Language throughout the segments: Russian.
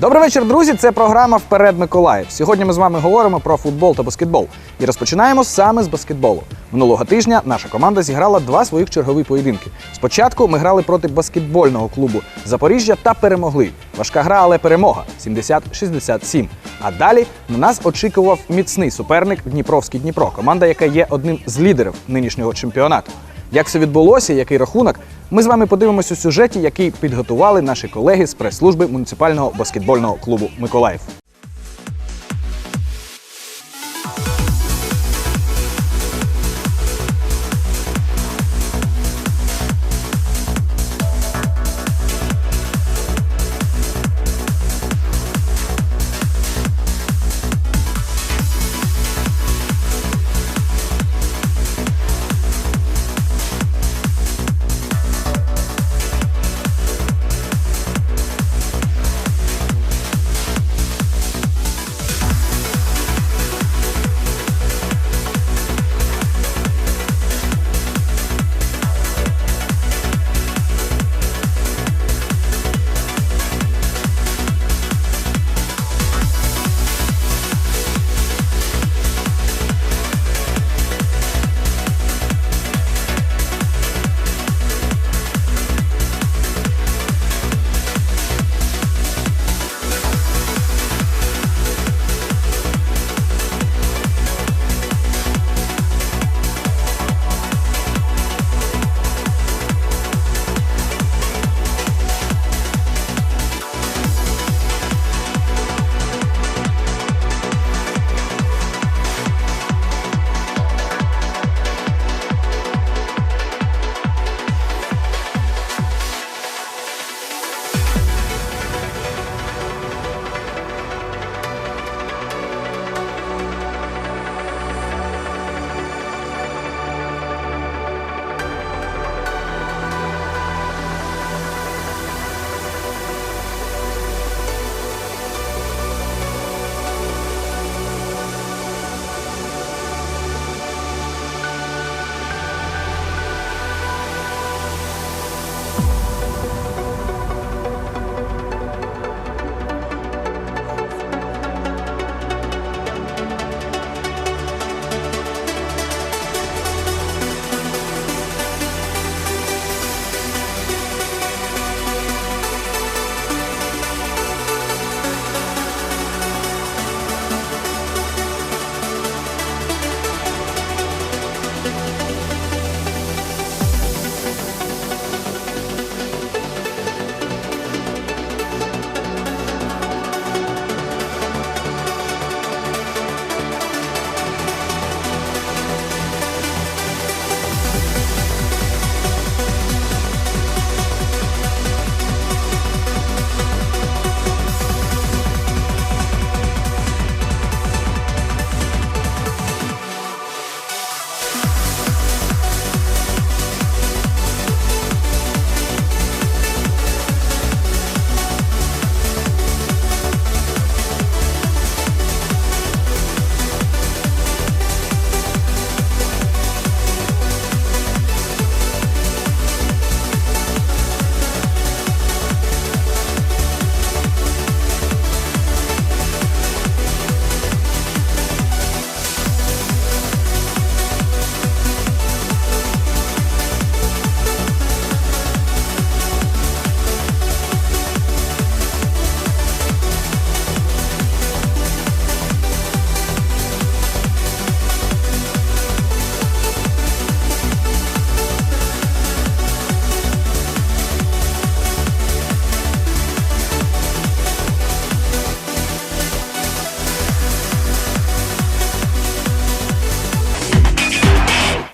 Добрий вечір, друзі. Це програма Вперед Миколаїв. Сьогодні ми з вами говоримо про футбол та баскетбол. І розпочинаємо саме з баскетболу. Минулого тижня наша команда зіграла два своїх чергові поєдинки. Спочатку ми грали проти баскетбольного клубу Запоріжжя та перемогли. Важка гра, але перемога 70-67. А далі на нас очікував міцний суперник Дніпровський Дніпро, команда, яка є одним з лідерів нинішнього чемпіонату. Як все відбулося, який рахунок, ми з вами подивимося у сюжеті, який підготували наші колеги з прес-служби муніципального баскетбольного клубу Миколаїв.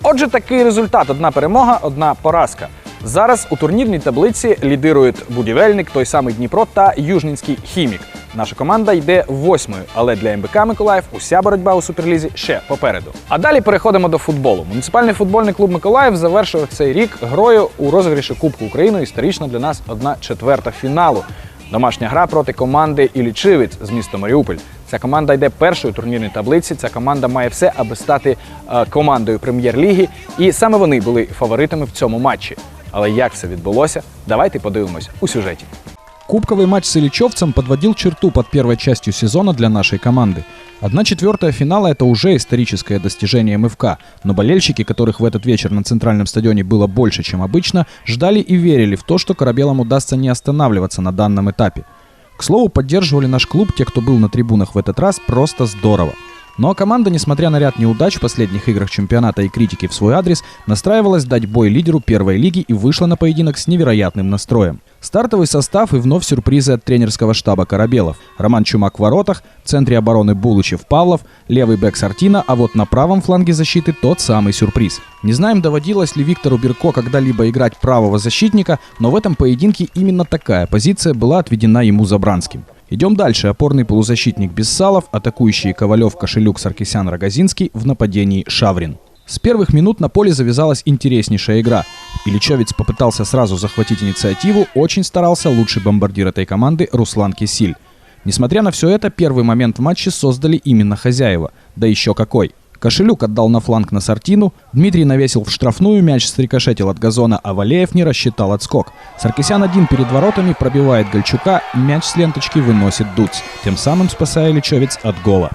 Отже, такий результат: одна перемога, одна поразка. Зараз у турнірній таблиці лідирують будівельник, той самий Дніпро та Южнінський хімік. Наша команда йде восьмою, але для МБК Миколаїв уся боротьба у суперлізі ще попереду. А далі переходимо до футболу. Муніципальний футбольний клуб Миколаїв завершив цей рік грою у розіграші Кубку України. Історично для нас одна четверта фіналу. Домашня гра проти команди Ілічивець з міста Маріуполь. Ця команда йде першою у турнірній таблиці. Ця команда має все, аби стати е, командою прем'єр-ліги. І саме вони були фаворитами в цьому матчі. Але як все відбулося, давайте подивимось у сюжеті. Кубковый матч с Ильичевцем подводил черту под первой частью сезона для нашей команды. Одна четвертая финала – это уже историческое достижение МФК, но болельщики, которых в этот вечер на центральном стадионе было больше, чем обычно, ждали и верили в то, что корабелам удастся не останавливаться на данном этапе. К слову, поддерживали наш клуб те, кто был на трибунах в этот раз, просто здорово. Но команда, несмотря на ряд неудач в последних играх чемпионата и критики в свой адрес, настраивалась дать бой лидеру первой лиги и вышла на поединок с невероятным настроем. Стартовый состав и вновь сюрпризы от тренерского штаба Корабелов. Роман Чумак в воротах, в центре обороны Булычев-Павлов, левый бэк Сартина, а вот на правом фланге защиты тот самый сюрприз. Не знаем, доводилось ли Виктору Берко когда-либо играть правого защитника, но в этом поединке именно такая позиция была отведена ему Забранским. Идем дальше. Опорный полузащитник Бессалов, атакующие Ковалев, Кошелюк, Саркисян, Рогозинский, в нападении Шаврин. С первых минут на поле завязалась интереснейшая игра. Ильичевец попытался сразу захватить инициативу, очень старался лучший бомбардир этой команды Руслан Кисиль. Несмотря на все это, первый момент в матче создали именно хозяева. Да еще какой. Кошелюк отдал на фланг на Сартину, Дмитрий навесил в штрафную, мяч срикошетил от газона, а Валеев не рассчитал отскок. Саркисян один перед воротами пробивает Гольчука, мяч с ленточки выносит Дуц, тем самым спасая Личевец от гола.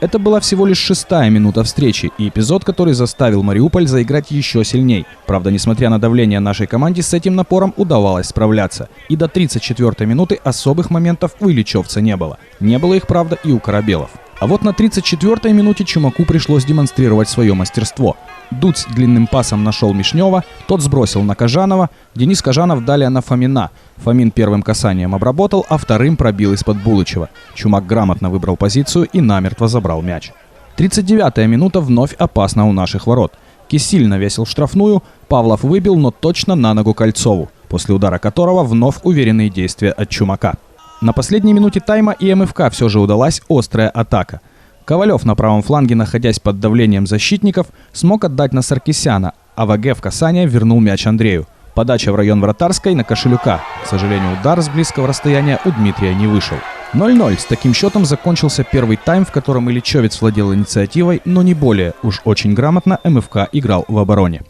Это была всего лишь шестая минута встречи и эпизод, который заставил Мариуполь заиграть еще сильней. Правда, несмотря на давление нашей команде, с этим напором удавалось справляться. И до 34-й минуты особых моментов у Ильичевца не было. Не было их, правда, и у Корабелов. А вот на 34-й минуте Чумаку пришлось демонстрировать свое мастерство. Дуц длинным пасом нашел Мишнева, тот сбросил на Кажанова, Денис Кажанов далее на Фомина. Фомин первым касанием обработал, а вторым пробил из-под Булычева. Чумак грамотно выбрал позицию и намертво забрал мяч. 39-я минута вновь опасна у наших ворот. Кисиль навесил штрафную, Павлов выбил, но точно на ногу Кольцову, после удара которого вновь уверенные действия от Чумака. На последней минуте тайма и МФК все же удалась острая атака. Ковалев на правом фланге, находясь под давлением защитников, смог отдать на Саркисяна, а ВГ в касание вернул мяч Андрею. Подача в район вратарской на Кошелюка. К сожалению, удар с близкого расстояния у Дмитрия не вышел. 0-0. С таким счетом закончился первый тайм, в котором Ильичевец владел инициативой, но не более. Уж очень грамотно МФК играл в обороне.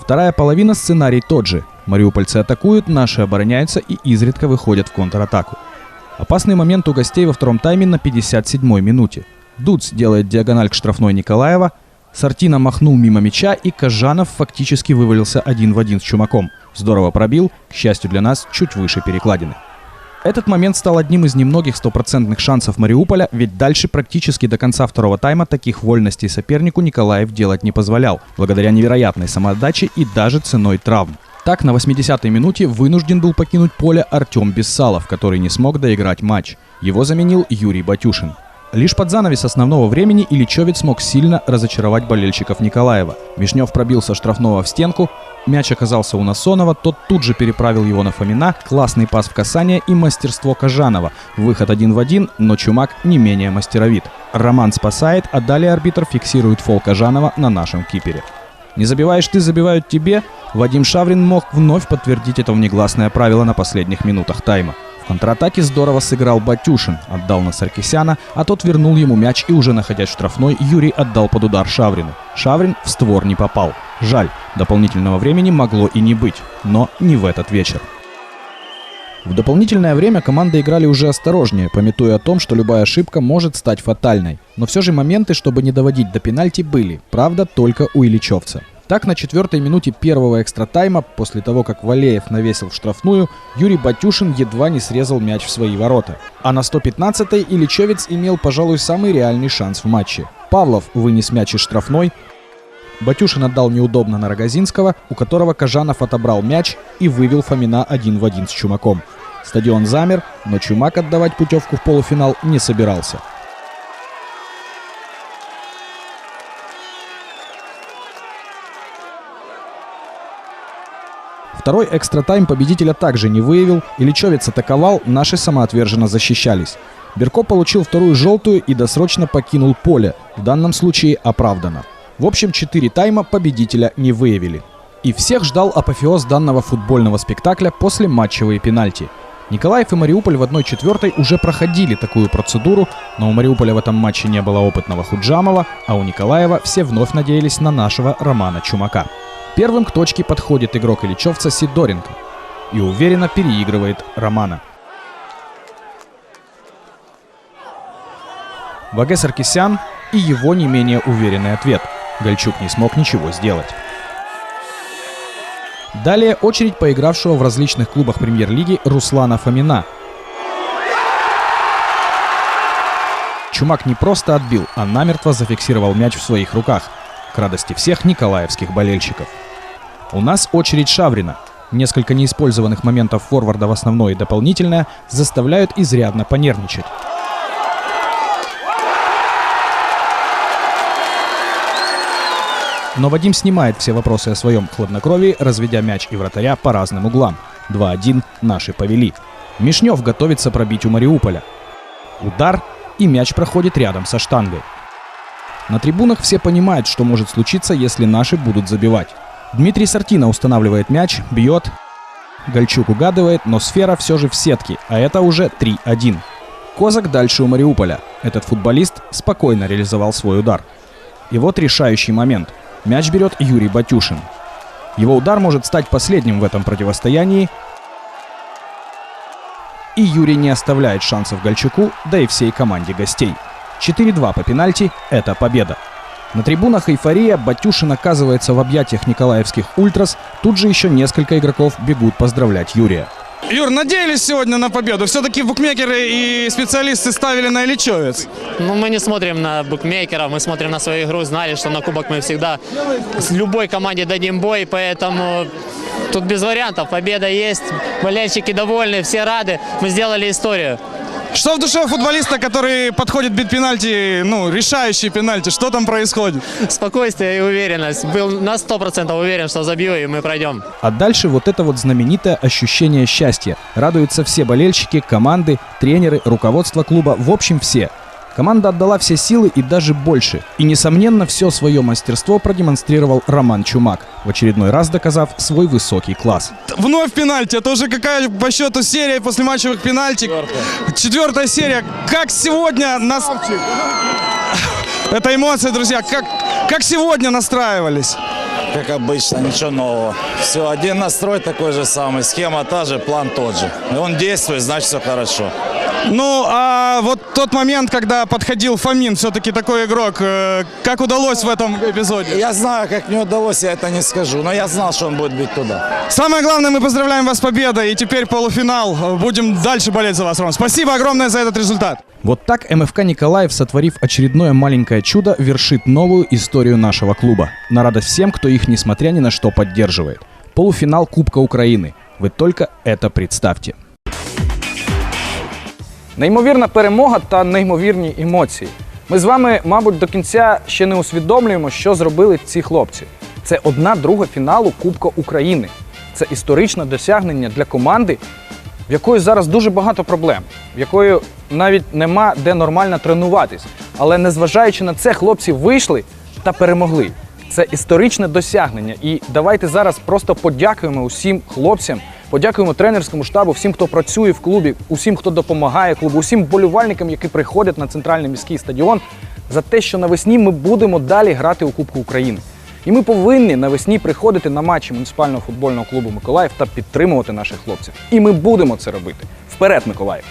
Вторая половина сценарий тот же. Мариупольцы атакуют, наши обороняются и изредка выходят в контратаку. Опасный момент у гостей во втором тайме на 57-й минуте. Дуц делает диагональ к штрафной Николаева, Сартина махнул мимо мяча, и Кажанов фактически вывалился один в один с Чумаком. Здорово пробил, к счастью для нас, чуть выше перекладины. Этот момент стал одним из немногих стопроцентных шансов Мариуполя, ведь дальше практически до конца второго тайма таких вольностей сопернику Николаев делать не позволял, благодаря невероятной самоотдаче и даже ценой травм. Так, на 80-й минуте вынужден был покинуть поле Артем Бессалов, который не смог доиграть матч. Его заменил Юрий Батюшин. Лишь под занавес основного времени Ильичевец смог сильно разочаровать болельщиков Николаева. Вишнев пробился штрафного в стенку, мяч оказался у Насонова, тот тут же переправил его на Фомина, классный пас в касание и мастерство Кажанова. Выход один в один, но Чумак не менее мастеровит. Роман спасает, а далее арбитр фиксирует фол Кажанова на нашем кипере. Не забиваешь ты, забивают тебе. Вадим Шаврин мог вновь подтвердить это внегласное правило на последних минутах тайма. В контратаке здорово сыграл Батюшин, отдал на Саркисяна, а тот вернул ему мяч и уже находясь в штрафной, Юрий отдал под удар Шаврину. Шаврин в створ не попал. Жаль, дополнительного времени могло и не быть, но не в этот вечер. В дополнительное время команды играли уже осторожнее, пометуя о том, что любая ошибка может стать фатальной. Но все же моменты, чтобы не доводить до пенальти, были. Правда, только у Ильичевца. Так, на четвертой минуте первого экстра-тайма, после того, как Валеев навесил в штрафную, Юрий Батюшин едва не срезал мяч в свои ворота. А на 115-й Ильичевец имел, пожалуй, самый реальный шанс в матче. Павлов вынес мяч из штрафной, Батюшин отдал неудобно на Рогозинского, у которого Кажанов отобрал мяч и вывел Фомина один в один с Чумаком. Стадион замер, но Чумак отдавать путевку в полуфинал не собирался. Второй экстра-тайм победителя также не выявил, Ильичевец атаковал, наши самоотверженно защищались. Берко получил вторую желтую и досрочно покинул поле, в данном случае оправданно. В общем, 4 тайма победителя не выявили. И всех ждал апофеоз данного футбольного спектакля после матчевые пенальти. Николаев и Мариуполь в 1-4 уже проходили такую процедуру, но у Мариуполя в этом матче не было опытного Худжамова, а у Николаева все вновь надеялись на нашего Романа Чумака. Первым к точке подходит игрок Ильичевца Сидоренко и уверенно переигрывает Романа. Вагес Аркисян и его не менее уверенный ответ – Гальчук не смог ничего сделать. Далее очередь поигравшего в различных клубах премьер-лиги Руслана Фомина. Чумак не просто отбил, а намертво зафиксировал мяч в своих руках, к радости всех николаевских болельщиков. У нас очередь Шаврина. Несколько неиспользованных моментов форварда в основное и дополнительное заставляют изрядно понервничать. Но Вадим снимает все вопросы о своем хладнокровии, разведя мяч и вратаря по разным углам. 2-1 наши повели. Мишнев готовится пробить у Мариуполя. Удар, и мяч проходит рядом со штангой. На трибунах все понимают, что может случиться, если наши будут забивать. Дмитрий Сартина устанавливает мяч, бьет. Гальчук угадывает, но сфера все же в сетке, а это уже 3-1. Козак дальше у Мариуполя. Этот футболист спокойно реализовал свой удар. И вот решающий момент. Мяч берет Юрий Батюшин. Его удар может стать последним в этом противостоянии. И Юрий не оставляет шансов Гальчуку, да и всей команде гостей. 4-2 по пенальти – это победа. На трибунах эйфория, Батюшин оказывается в объятиях николаевских ультрас, тут же еще несколько игроков бегут поздравлять Юрия. Юр, надеялись сегодня на победу? Все-таки букмекеры и специалисты ставили на Ильичевец. Ну, мы не смотрим на букмекеров, мы смотрим на свою игру, знали, что на кубок мы всегда с любой команде дадим бой, поэтому тут без вариантов. Победа есть, болельщики довольны, все рады, мы сделали историю. Что в душе у футболиста, который подходит бить пенальти, ну, решающий пенальти? Что там происходит? Спокойствие и уверенность. Был на 100% уверен, что забью и мы пройдем. А дальше вот это вот знаменитое ощущение счастья. Радуются все болельщики, команды, тренеры, руководство клуба, в общем все. Команда отдала все силы и даже больше. И, несомненно, все свое мастерство продемонстрировал Роман Чумак, в очередной раз доказав свой высокий класс. Вновь пенальти. Это уже какая по счету серия после матчевых пенальти? Четвертая серия. Как сегодня нас... Это эмоции, друзья. Как, как сегодня настраивались? Как обычно, ничего нового. Все, один настрой такой же самый, схема та же, план тот же. И он действует, значит все хорошо. Ну, а вот тот момент, когда подходил Фомин, все-таки такой игрок, э, как удалось в этом эпизоде? Я знаю, как мне удалось, я это не скажу, но я знал, что он будет бить туда. Самое главное, мы поздравляем вас с победой, и теперь полуфинал. Будем дальше болеть за вас, Ром. Спасибо огромное за этот результат. Вот так МФК Николаев, сотворив очередное маленькое чудо, вершит новую историю нашего клуба. На радость всем, кто их, несмотря ни на что, поддерживает. Полуфинал Кубка Украины. Вы только это представьте. Неймовірна перемога та неймовірні емоції. Ми з вами, мабуть, до кінця ще не усвідомлюємо, що зробили ці хлопці. Це одна друга фіналу Кубка України. Це історичне досягнення для команди, в якої зараз дуже багато проблем, в якої навіть нема де нормально тренуватись. Але незважаючи на це, хлопці вийшли та перемогли. Це історичне досягнення. І давайте зараз просто подякуємо усім хлопцям, подякуємо тренерському штабу, всім, хто працює в клубі, усім, хто допомагає клубу, усім болівальникам, які приходять на центральний міський стадіон, за те, що навесні ми будемо далі грати у Кубку України. І ми повинні навесні приходити на матчі муніципального футбольного клубу Миколаїв та підтримувати наших хлопців. І ми будемо це робити. Вперед, Миколаїв!